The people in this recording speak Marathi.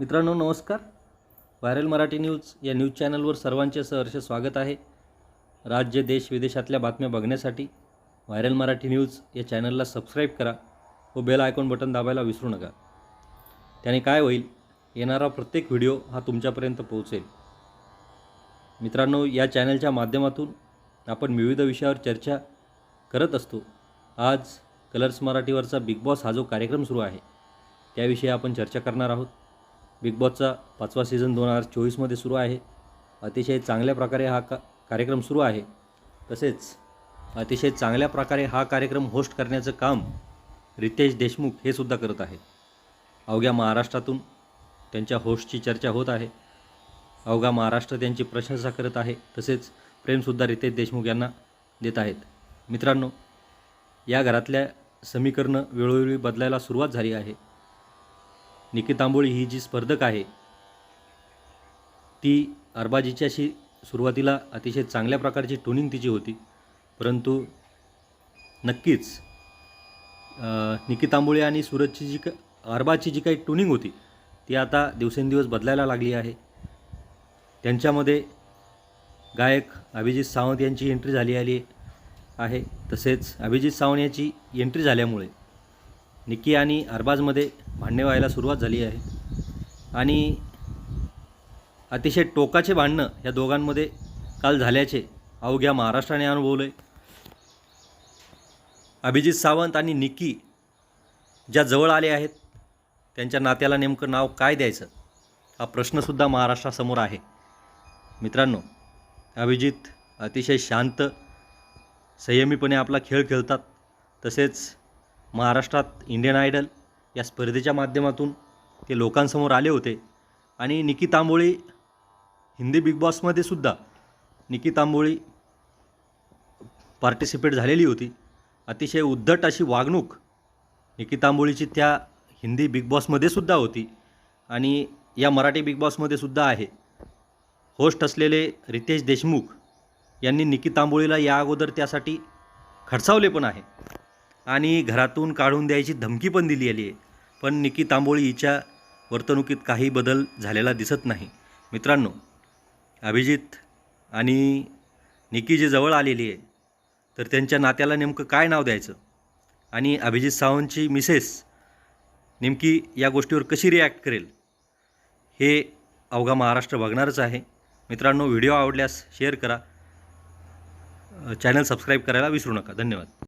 मित्रांनो नमस्कार. व्हायरल मराठी न्यूज या न्यूज चॅनलवर सर्वांचे सहर्ष स्वागत आहे. राज्य देश विदेशातल्या बातम्या बघण्यासाठी व्हायरल मराठी न्यूज या चॅनलला सबस्क्राईब करा व बेल आयकॉन बटन दाबायला विसरू नका. त्याने काय होईल? येणारा प्रत्येक व्हिडिओ हा तुमच्यापर्यंत पोहोचेल. मित्रांनो या चॅनलच्या माध्यमातून आपण विविध विषयावर चर्चा करत असतो. आज कलर्स मराठीवरचा बिग बॉस हा जो कार्यक्रम सुरू आहे त्याविषयी आपण चर्चा करणार आहोत. बिग बॉसचा पाचवा सीझन दोन हजार चोवीसमध्ये सुरू आहे. अतिशय चांगल्या प्रकारे हा का कार्यक्रम सुरू आहे. तसेच अतिशय चांगल्या प्रकारे हा कार्यक्रम होस्ट करण्याचं काम रितेश देशमुख हे सुद्धा करत आहे अवघ्या महाराष्ट्रातून त्यांच्या होस्टची चर्चा होत आहे. अवघा महाराष्ट्र त्यांची प्रशंसा करत आहे. तसेच प्रेमसुद्धा रितेश देशमुख यांना देत आहेत. मित्रांनो या घरातल्या समीकरणं वेळोवेळी बदलायला सुरुवात झाली आहे. निकी तांबोळी ही जी स्पर्धक आहे ती अरबाजीच्याशी सुरुवातीला अतिशय चांगल्या प्रकारची ट्युनिंग तिची होती. परंतु नक्कीच अ, आणि सूरजची जी का अरबाची जी काही ट्युनिंग होती ती आता दिवसेंदिवस बदलायला लागली आहे. त्यांच्यामध्ये गायक अभिजित सावंत यांची एंट्री झाली आली आहे. तसेच अभिजित सावंत यांची एंट्री झाल्यामुळे निकी आणि अरबाजमध्ये भांडणे व्हायला सुरुवात झाली आहे. आणि अतिशय टोकाचे भांडणं या दोघांमध्ये काल झाल्याचे अवघ्या महाराष्ट्राने अनुभवले आहे अभिजित सावंत आणि निकी ज्या जवळ आले आहेत त्यांच्या नात्याला नेमकं नाव काय द्यायचं? हा प्रश्नसुद्धा महाराष्ट्रासमोर आहे. मित्रांनो अभिजित अतिशय शांत संयमीपणे आपला खेळ खेळतात. तसेच महाराष्ट्रात इंडियन आयडल या स्पर्धेच्या माध्यमातून ते लोकांसमोर आले होते. आणि निकी तांबोळी हिंदी बिग बॉसमध्ये सुद्धा निकी तांबोळी पार्टिसिपेट झालेली होती. अतिशय उद्धट अशी वागणूक निकी तांबोळीची त्या हिंदी बिग बॉसमध्ये सुद्धा होती. आणि या मराठी बिग बॉसमध्ये सुद्धा आहे. होस्ट असलेले रितेश देशमुख यांनी निकी तांबोळीला या अगोदर त्यासाठी खडसावले पण आहे. आणि घरातून काढून द्यायची धमकी पण दिली आली आहे. पण निकी तांबोळी हिच्या वर्तणुकीत काही बदल झालेला दिसत नाही. मित्रांनो अभिजित आणि निकी जी जवळ आलेली आहे तर त्यांच्या नात्याला नेमकं काय नाव द्यायचं? आणि अभिजित सावंतची मिसेस नेमकी या गोष्टीवर कशी रिॲक्ट करेल? हे अवघा महाराष्ट्र बघणारच आहे. मित्रांनो व्हिडिओ आवडल्यास शेअर करा. चॅनल सबस्क्राईब करायला विसरू नका. धन्यवाद.